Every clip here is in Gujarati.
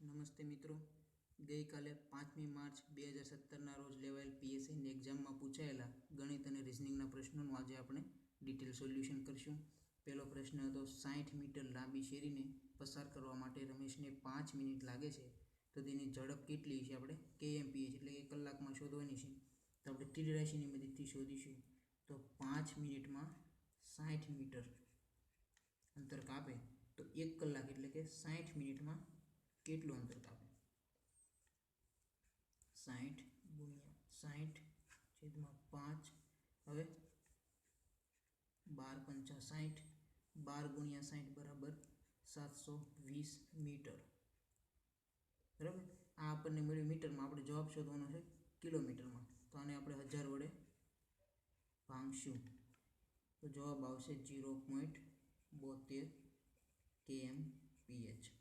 નમસ્તે મિત્રો. ગઈકાલે પાંચમી માર્ચ બે હજાર સત્તરના રોજ લેવાયેલ પીએસઆઈની એક્ઝામમાં પૂછાયેલા ગણિત અને રિઝનિંગના પ્રશ્નોનું આજે આપણે ડિટેલ સોલ્યુશન કરીશું. પહેલો પ્રશ્ન હતો સાઠ મીટર લાંબી શેરીને પસાર કરવા માટે રમેશને પાંચ મિનિટ લાગે છે. તો તેની ઝડપ કેટલી છે આપણે? કેએમપીએચ, એટલે કે કલાકમાં શોધવાની છે. તો આપણે તીર રાશિની મદદથી શોધીશું. તો પાંચ મિનિટમાં સાઠ મીટર અંતર કાપે. તો એક કલાક, એટલે કે સાઠ મિનિટમાં કેટલું અંતર કાપે? સાઠ ગુણ્યા સાઠ છેદમાં પાંચ. હવે બાર પંચા સાઠ બાર ગુણ્યા સાઠ બરાબર સાતસો વીસ મીટર. બરાબર? આ આપણને મળ્યું મીટરમાં. આપણે જવાબ શોધવાનો છે કિલોમીટરમાં. તો આને આપણે હજાર વડે ભાંગશું. તો જવાબ આવશે જીરો પોઈન્ટ બોતેર કેએમ પીએચ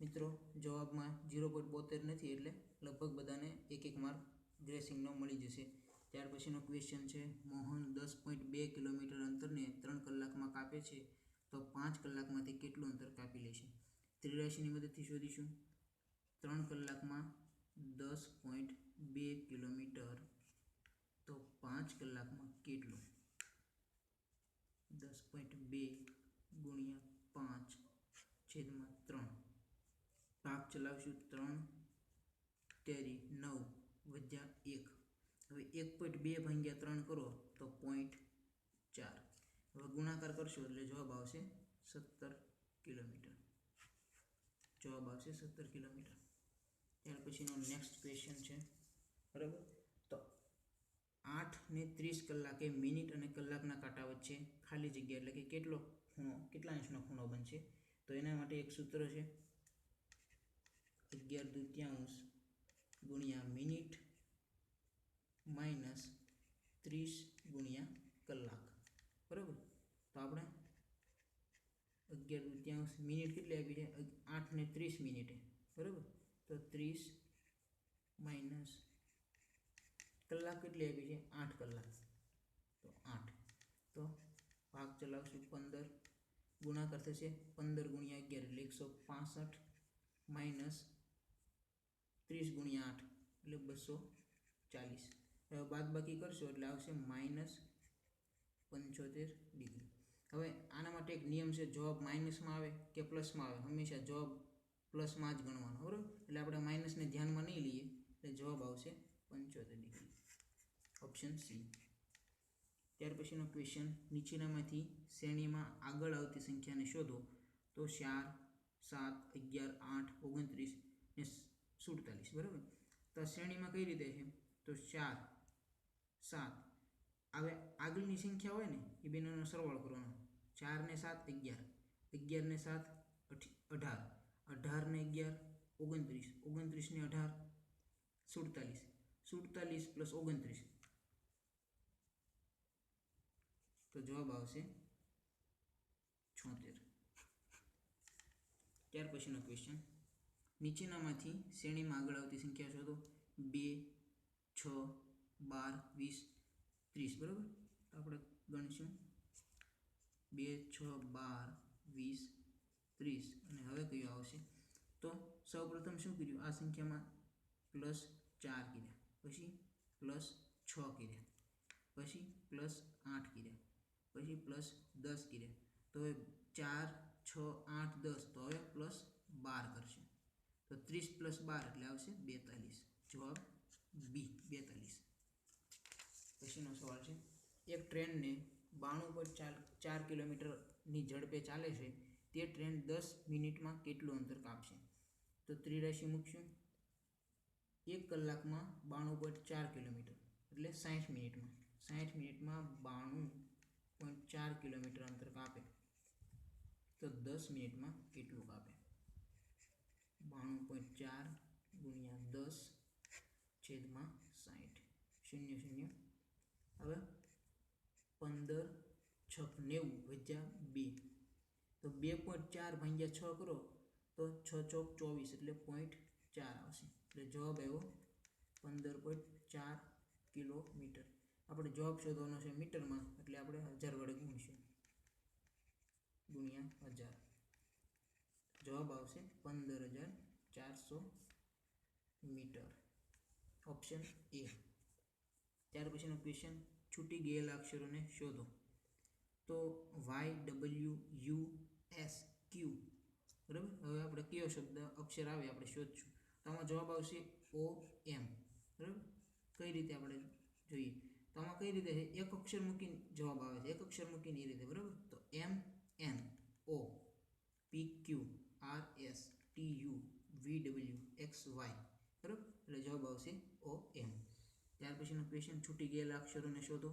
મિત્રો, જવાબમાં જીરો પોઈન્ટ બોતેર નથી એટલે લગભગ બધાને એક એક માર્ક ગ્રેસિંગનો મળી જશે. ત્યાર પછીનો ક્વેશ્ચન છે, મોહન દસ પોઈન્ટ બે કિલોમીટર અંતરને ત્રણ કલાકમાં કાપે છે, તો પાંચ કલાકમાંથી કેટલું અંતર કાપી લેશે ત્રિરાશીની મદદથી શોધીશું. ત્રણ કલાકમાં દસ પોઈન્ટ બે કિલોમીટર, તો પાંચ કલાકમાં કેટલું? દસ પોઈન્ટ બે ગુણ્યા પાંચ છેદમાં ત્રણ. ભાગ ચલાવશું ત્રણ તેરી નવ વધ્યા એક. હવે એક પોઈન્ટ બે ભાગ્યા ત્રણ કરો તો પોઈન્ટ ચાર. હવે ગુણાકાર કરશો એટલે જવાબ આવશે સત્તર કિલોમીટર. જવાબ આવશે સત્તર કિલોમીટર. ત્યાર પછીનો નેક્સ્ટ ક્વેશ્ચન છે. બરાબર? તો આઠ ને ત્રીસ કલાકે મિનિટ અને કલાકના કાંટા વચ્ચે ખાલી જગ્યા એટલે કે કેટલો ખૂણો? કેટલા ઇંચનો ખૂણો બનશે? તો એના માટે એક સૂત્ર છે. અગિયાર દૂત્યાંશ ગુણ્યા મિનિટ માઇનસ ત્રીસ ગુણ્યા કલાક. બરાબર? તો આપણે અગિયાર દૂત્યાંશ મિનિટ કેટલી આપી છે? આઠ ને ત્રીસ મિનિટે. બરાબર? તો ત્રીસ માઇનસ કલાક કેટલી આપી છે? આઠ કલાક. તો આઠ. તો ભાગ ચલાવશું પંદર. ગુણાકાર થશે પંદર ગુણ્યા અગિયાર એટલે એકસો પાસઠ માઇનસ ત્રીસ ગુણ્યા આઠ, એટલે બસો ચાલીસ. હવે બાદ બાકી કરશો એટલે આવશે માઇનસ પંચોતેર ડિગ્રી. હવે આના માટે એક નિયમ છે, જવાબ માઇનસમાં આવે કે પ્લસમાં આવે? હંમેશા જવાબ પ્લસમાં જ ગણવાનો, બરાબર? એટલે આપણે માઇનસને ધ્યાનમાં નહીં લઈએ, એટલે જવાબ આવશે પંચોતેર ડિગ્રી. Option C. ત્યાર પછીનો ક્વેશ્ચન, નીચેનામાંથી શ્રેણીમાં આગળ આવતી સંખ્યાને શોધો. તો ચાર, સાત, અગિયાર, આઠ, ઓગણત્રીસ ને સુડતાલીસ, બરાબર? તો શ્રેણીમાં કઈ રીતે છે? તો ચાર, સાત. હવે આગળની સંખ્યા હોય ને, એ બેનો સરવાળો કરવાનો. ચાર ને સાત, અગિયાર. અગિયાર ને સાત અઢાર. અઢાર ને અગિયાર, ઓગણત્રીસ. ઓગણત્રીસ ને અઢાર, સુડતાલીસ. સુડતાલીસ પ્લસ ઓગણત્રીસ. તો જવાબ આવશે છોતેર. ત્યાર પછીનો ક્વેશ્ચન નીચેનામાંથી શ્રેણીમાં આગળ આવતી સંખ્યા શોધો. બે, છ, બાર, વીસ, ત્રીસ, બરાબર? આપણે ગણીશું. બે, છ, બાર, વીસ, ત્રીસ. અને હવે કયું આવશે? તો સૌપ્રથમ શું કર્યું? આ સંખ્યામાં પ્લસ ચાર કર્યા. પછી પ્લસ છ કર્યા. પછી પ્લસ આઠ કર્યા. પછી પ્લસ દસ કર્યા. તો હવે ચાર, છ, આઠ, દસ. તો હવે પ્લસ બાર કરશે. તો ત્રીસ પ્લસ બાર એટલે આવશે બેતાલીસ. જવાબ બી, બેતાલીસ. પછીનો સવાલ છે, એક ટ્રેનને બાણું પર ચાર ચાર કિલોમીટરની ઝડપે ચાલે છે, તે ટ્રેન દસ મિનિટમાં કેટલું અંતર કાપશે? તો ત્રિરાશી મૂકશું. એક કલાકમાં બાણું પોઈન્ટ ચાર કિલોમીટર, એટલે સાઠ મિનિટમાં. સાઠ મિનિટમાં બાણું પોઈન્ટ ચાર કિલોમીટર અંતર કાપે. તો દસ મિનિટમાં કેટલું કાપે? બાણું પોઈન્ટ ચાર ગુણ્યા દસ છેદમાં સાઠ શૂન્ય શૂન્ય. હવે પંદર છક નેવું ભજ્યા બે. તો બે પોઈન્ટ ચાર ભાગ્યા છ કરો તો છ ચોક ચોવીસ એટલે પોઈન્ટ ચાર આવશે. એટલે જવાબ આવ્યો પંદર પોઈન્ટ ચાર કિલોમીટર. આપણે જવાબ શોધવાનો છે મીટરમાં એટલે આપણે હજાર વડે ગુણીશું. ગુણ્યા હજાર. જવાબ આવશે પંદર હજાર ચારસો મીટર. ઓપ્શન એ ત્યાર પછીનો ક્વેશ્ચન છૂટી ગયેલા અક્ષરોને શોધો. તો Y W U S Q બરાબર? હવે આપણે કયો શબ્દ, અક્ષર આવે આપણે શોધશું. તો આમાં જવાબ આવશે ઓ એમ બરાબર? કઈ રીતે આપણે જોઈએ? તો આમાં કઈ રીતે છે? એક અક્ષર મૂકીને જવાબ આવે છે. એક અક્ષર મૂકીને એ રીતે. બરાબર? તો M N O P Q R S T U V W X Y બરાબર? એટલે જવાબ આવશે ઓ એમ ત્યાર પછીનો ક્વેશ્ચન છૂટી ગયેલા અક્ષરોને શોધો.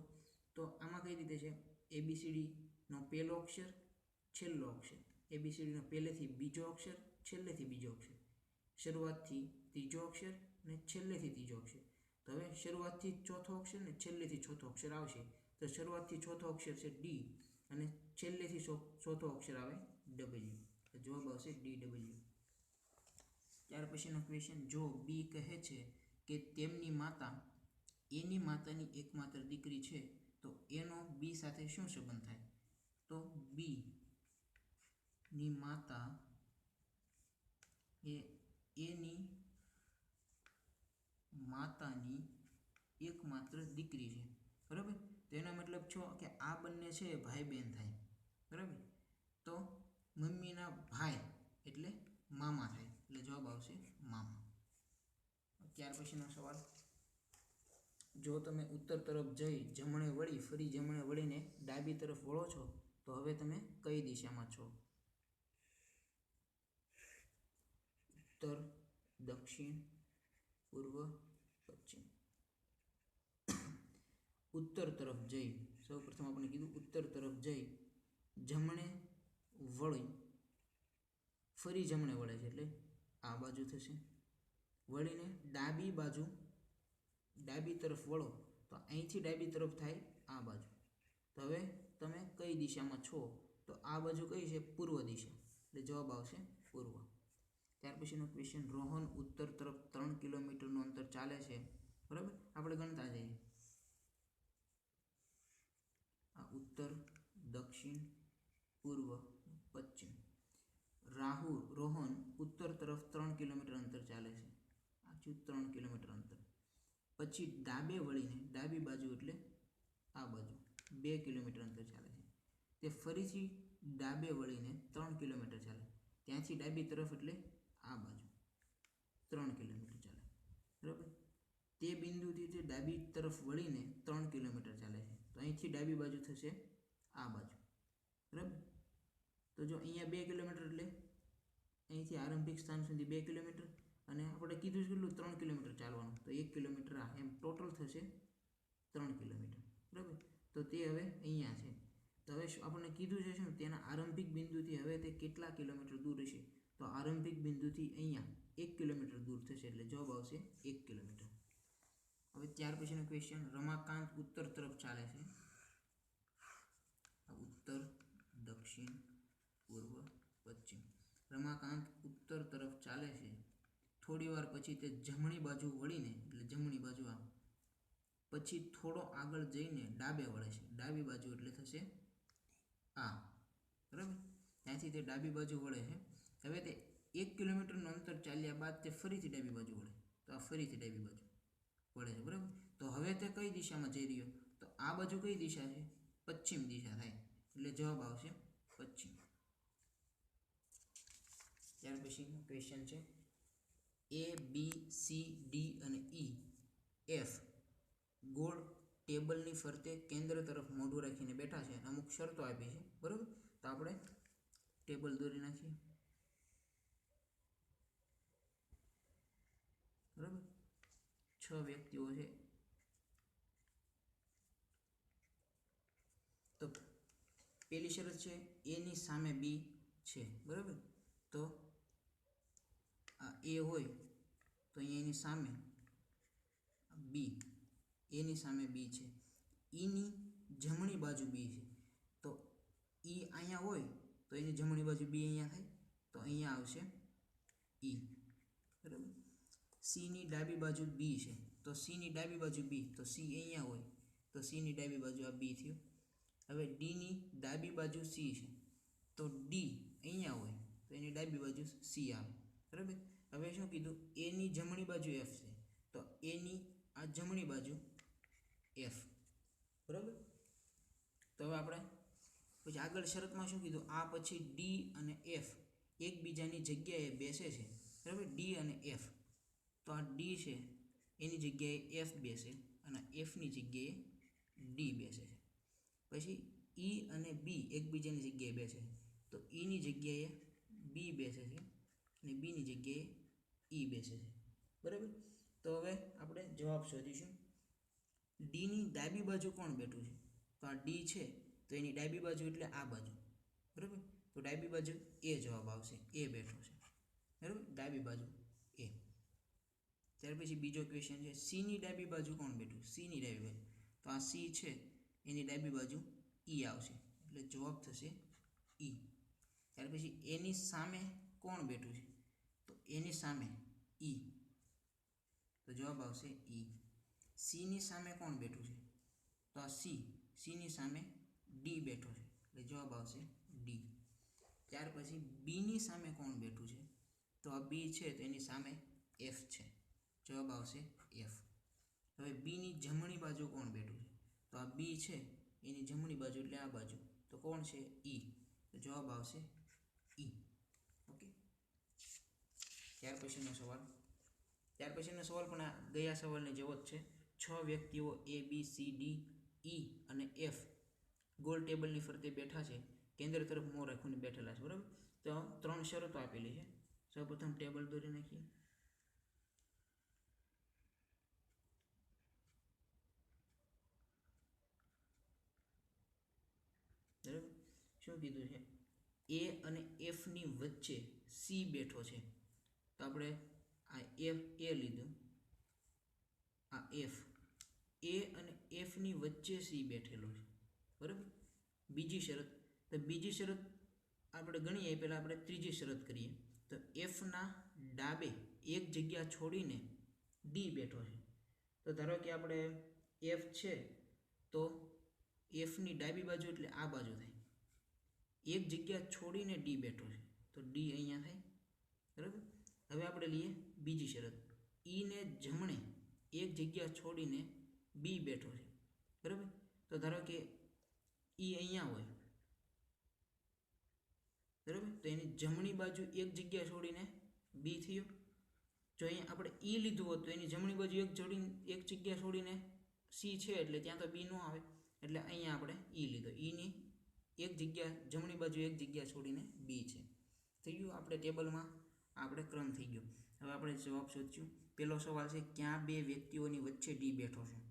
તો આમાં કઈ રીતે છે? એબીસીડીનો પહેલો અક્ષર, છેલ્લો અક્ષર. એબીસીડીનો પહેલેથી બીજો અક્ષર, છેલ્લેથી બીજો અક્ષર. શરૂઆતથી ત્રીજો અક્ષર અને છેલ્લેથી ત્રીજો અક્ષર. તો હવે શરૂઆતથી ચોથો અક્ષર ને છેલ્લેથી ચોથો અક્ષર આવશે. તો શરૂઆતથી ચોથો અક્ષર છે ડી અને છેલ્લેથી ચોથો અક્ષર આવે ડબલ્યુ તો જવાબ આવશે ડી ડબલ્યુ ત્યાર પછીનો ક્વેશ્ચન જો બી કહે છે કે તેમની માતા, એની માતાની એકમાત્ર દીકરી છે, તો એનો બી સાથે શું સંબંધ થાય? તો બી ની માતા એ એની માતાની એકમાત્ર દીકરી છે. બરાબર? તો એનો મતલબ છો કે આ બંને છે ભાઈ બહેન થાય. બરાબર? તો મમ્મીના ભાઈ એટલે મામા થાય, એટલે જવાબ આવશે મામા. ત્યાર પછીનો સવાલ. જો તમે ઉત્તર તરફ જઈ જમણે વળી ફરી જમણે વળીને ડાબી તરફ વળો છો, તો હવે તમે કઈ દિશામાં છો? ઉત્તર, દક્ષિણ, પૂર્વ, પશ્ચિમ. ઉત્તર તરફ જઈ સૌ પ્રથમ આપણે કીધું ઉત્તર તરફ જઈ જમણે વળી ફરી જમણે વળે છે એટલે આ બાજુ થશે. વળીને ડાબી બાજુ, ડાબી તરફ વળો, તો અહીંથી ડાબી તરફ થાય આ બાજુ. તો હવે તમે કઈ દિશામાં છો? તો આ બાજુ કઈ છે? પૂર્વ દિશા. એટલે જવાબ આવશે પૂર્વ. ત્યાર પછીનો ક્વેશ્ચન રોહન ઉત્તર તરફ ત્રણ કિલોમીટરનું અંતર ચાલે છે. બરાબર? આપણે ગણતા જઈએ. આ ઉત્તર, દક્ષિણ, પૂર્વ. પશ્ચિમ. રાહુલ, રોહન ઉત્તર તરફ ત્રણ કિલોમીટર અંતર ચાલે છે. આ ત્રણ કિલોમીટર અંતર. પછી ડાબે વળીને, ડાબી બાજુ એટલે આ બાજુ, બે કિલોમીટર અંતર ચાલે છે. તે ફરીથી ડાબે વળીને ત્રણ કિલોમીટર ચાલે. ત્યાંથી ડાબી તરફ એટલે આ બાજુ, ત્રણ કિલોમીટર ચાલે. બરાબર? તે બિંદુથી તે ડાબી તરફ વળીને ત્રણ કિલોમીટર ચાલે છે. તો અહીંથી ડાબી બાજુ થશે આ બાજુ. બરાબર? તો જો અહીંયા બે કિલોમીટર એટલે અહીંથી આરંભિક સ્થાન સુધી બે કિલોમીટર અને આપણે કીધું છે કેટલું? ત્રણ કિલોમીટર ચાલવાનું. તો એક કિલોમીટર આ એમ ટોટલ થશે ત્રણ કિલોમીટર. બરાબર? તો તે હવે અહીંયા છે. તો હવે આપણને કીધું છે શું? તેના આરંભિક બિંદુથી હવે તે કેટલા કિલોમીટર દૂર હશે? તો આરંભિક બિંદુથી અહીંયા એક કિલોમીટર દૂર થશે એટલે જવાબ આવશે એક કિલોમીટર. હવે ત્યાર પછીનો ક્વેશ્ચન રમાકાંત ઉત્તર તરફ ચાલે છે. ઉત્તર, દક્ષિણ પશ્ચિમ રમાકાંત ઉત્તર તરફ ચાલે છે. થોડીવાર પછી તે જમણી બાજુ વળીને, એટલે જમણી બાજુ આમ. પછી થોડો આગળ જઈને ડાબે વળે છે. ડાબી બાજુ એટલે થશે આ. બરાબર? ત્યાંથી તે ડાબી બાજુ વળે છે. હવે તે એક કિલોમીટરનું અંતર ચાલ્યા બાદ તે ફરીથી ડાબી બાજુ વળે. તો આ ફરીથી ડાબી બાજુ વળે છે. બરાબર? તો હવે તે કઈ દિશામાં જઈ રહ્યો? તો આ બાજુ કઈ દિશા છે? પશ્ચિમ દિશા થાય. એટલે જવાબ આવશે પશ્ચિમ. ત્યાર પછીનો ક્વેશ્ચન છે. એ બી સી ડી અને ઈ એફ ગોળ ટેબલની ફરતે કેન્દ્ર તરફ મોઢું રાખીને બેઠા છે અમુક શરતો આપી છે. બરાબર? તો આપણે ટેબલ દોરી નાખીએ. બરાબર? છ વ્યક્તિઓ છે. તો પેલી શરત છે એની સામે બી છે. બરાબર? તો આ એ હોય તો અહીંયા એની સામે બી, એની સામે બી છે. ઈની જમણી બાજુ બી છે. તો ઈ અહીંયા હોય તો એની જમણી બાજુ બી અહીંયા થાય તો અહીંયા આવશે ઈ. બરાબર? સીની ડાબી બાજુ બી છે. તો સીની ડાબી બાજુ બી, તો સી અહીંયા હોય તો સીની ડાબી બાજુ આ બી થયું. હવે ડીની ડાબી બાજુ સી છે. તો ડી અહીંયા હોય તો એની ડાબી બાજુ સી આવે. બરાબર? હવે શું કીધું? એની જમણી બાજુ એફ છે. તો એની આ જમણી બાજુ એફ બરાબર? તો હવે આપણે પછી આગળ શરતમાં શું કીધું? આ પછી ડી અને એફ એકબીજાની જગ્યાએ બેસે છે. બરાબર? ડી અને એફ તો આ ડી છે. એની જગ્યાએ એફ બેસે અને એફની જગ્યાએ ડી બેસે છે. પછી ઈ અને બી એકબીજાની જગ્યાએ બેસે. તો ઈની જગ્યાએ બી બેસે છે અને બીની જગ્યાએ ઈ બેસે છે. બરાબર? તો હવે આપણે જવાબ શોધીશું. ડીની ડાબી બાજુ કોણ બેઠું છે? તો આ ડી છે, તો એની ડાબી બાજુ એટલે આ બાજુ. બરાબર? તો ડાબી બાજુ એ જવાબ આવશે. એ બેઠો છે. બરાબર? ડાબી બાજુ એ. ત્યાર પછી બીજો ક્વેશ્ચન છે સીની ડાબી બાજુ કોણ બેઠું સીની ડાબી બાજુ. તો આ સી છે, એની ડાબી બાજુ ઈ આવશે. એટલે જવાબ થશે ઈ. ત્યાર પછી એની સામે કોણ બેઠું છે? તો એની સામે ઈ. તો જવાબ આવશે ઈ. સીની સામે કોણ બેઠું છે? તો આ સી સીની સામે ડી બેઠો છે. એટલે જવાબ આવશે ડી. ત્યાર પછી બીની સામે કોણ બેઠું છે? તો આ બી છે, તો એની સામે એફ છે. જવાબ આવશે એફ. હવે બીની જમણી બાજુ કોણ બેઠું છે? તો આ બી છે, એની જમણી બાજુ એટલે આ બાજુ. તો કોણ છે? ઈ. તો જવાબ આવશે ઈ ઓકે ત્યાર પછીનો સવાલ. ત્યાર પછીનો સવાલ પણ આ ગયા સવાલની જેવો જ છે. છ વ્યક્તિઓ એ બી સી ડી ઈ અને એફ ગોલ ટેબલની ફરતે બેઠા છે. કેન્દ્ર તરફ મોં રાખીને બેઠેલા છે. બરાબર? તો ત્રણ શરતો આપેલી છે. સૌપ્રથમ ટેબલ દોરી નાખીએ. બરાબર? શું કીધું છે? એ અને એફની વચ્ચે સી બેઠો છે. તો આપણે આ એફ એ લીધું. આ એફ એ અને એફની વચ્ચે સી બેઠેલો છે. બરાબર? બીજી શરત. તો બીજી શરત આપણે ગણીએ પહેલાં આપણે ત્રીજી શરત કરીએ. તો એફના ડાબે એક જગ્યા છોડીને ડી બેઠો છે. તો ધારો કે આપણે એફ છે, તો એફની ડાબી બાજુ એટલે આ બાજુ થાય. એક જગ્યા છોડીને ડી બેઠો છે. તો ડી અહીંયા થાય. બરાબર? હવે આપણે લઈએ બીજી શરત. ઈને જમણે એક જગ્યા છોડીને બી બેઠો છે. બરાબર? તો ધારો કે ઈ અહીંયા હોય. બરાબર? તો એની જમણી બાજુ એક જગ્યા છોડીને બી થયો. જો અહીંયા આપણે ઈ લીધું હોત તો એની જમણી બાજુ એક જોડીને એક જગ્યા છોડીને સી છે એટલે ત્યાં તો બી ન આવે. એટલે અહીંયા આપણે ઈ લીધો. ઈની એક જગ્યા જમણી બાજુ એક જગ્યા છોડીને બી છે. થઈ ગયું? આપણે ટેબલમાં આપણે ક્રમ થઈ ગયો. હવે આપણે જવાબ શોધ્યું પહેલો સવાલ છે, ક્યાં બે વ્યક્તિઓની વચ્ચે ડી બેઠો છે?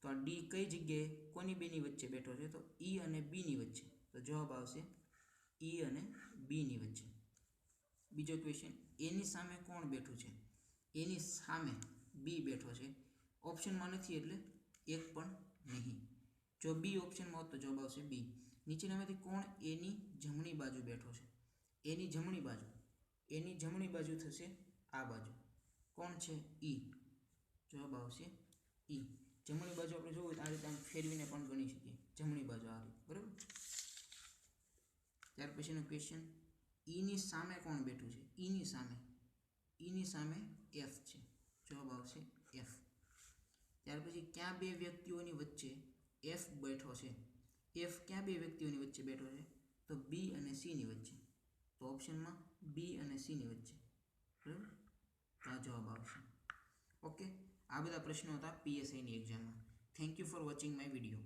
તો આ ડી કઈ જગ્યાએ કોની બેની વચ્ચે બેઠો છે? તો ઈ અને બીની વચ્ચે. તો જવાબ આવશે ઈ અને બીની વચ્ચે. બીજો ક્વેશ્ચન એની સામે કોણ બેઠું છે? એની સામે બી બેઠો છે. ઓપ્શનમાં નથી એટલે એક પણ નહીં. જો બી ઓપ્શનમાં હોત તો જવાબ આવશે બી નીચેનામાંથી કોણ એની જમણી બાજુ બેઠો છે? એની જમણી બાજુ. એની જમણી બાજુ થશે આ બાજુ. કોણ છે? ઈ. જવાબ આવશે ઈ. જમણી બાજુ આપણે જોવું આ રીતે ફેરવીને પણ ગણી શકીએ. જમણી બાજુ આ રીતે. બરાબર? ત્યાર પછીનો ક્વેશ્ચન ઈની સામે કોણ બેઠું છે? ઈની સામે. ઈની સામે એફ છે. જવાબ આવશે એફ ત્યાર પછી ક્યાં બે વ્યક્તિઓની વચ્ચે એફ બેઠો છે? એફ ક્યાં બે વ્યક્તિઓની વચ્ચે બેઠો છે? તો બી અને સીની વચ્ચે. તો ઓપ્શનમાં બી અને સીની વચ્ચે. બરાબર? તો આ જવાબ આવશે. ઓકે? આ બધા પ્રશ્નો હતા પીએસઆઈની એક્ઝામમાં thank you for watching my video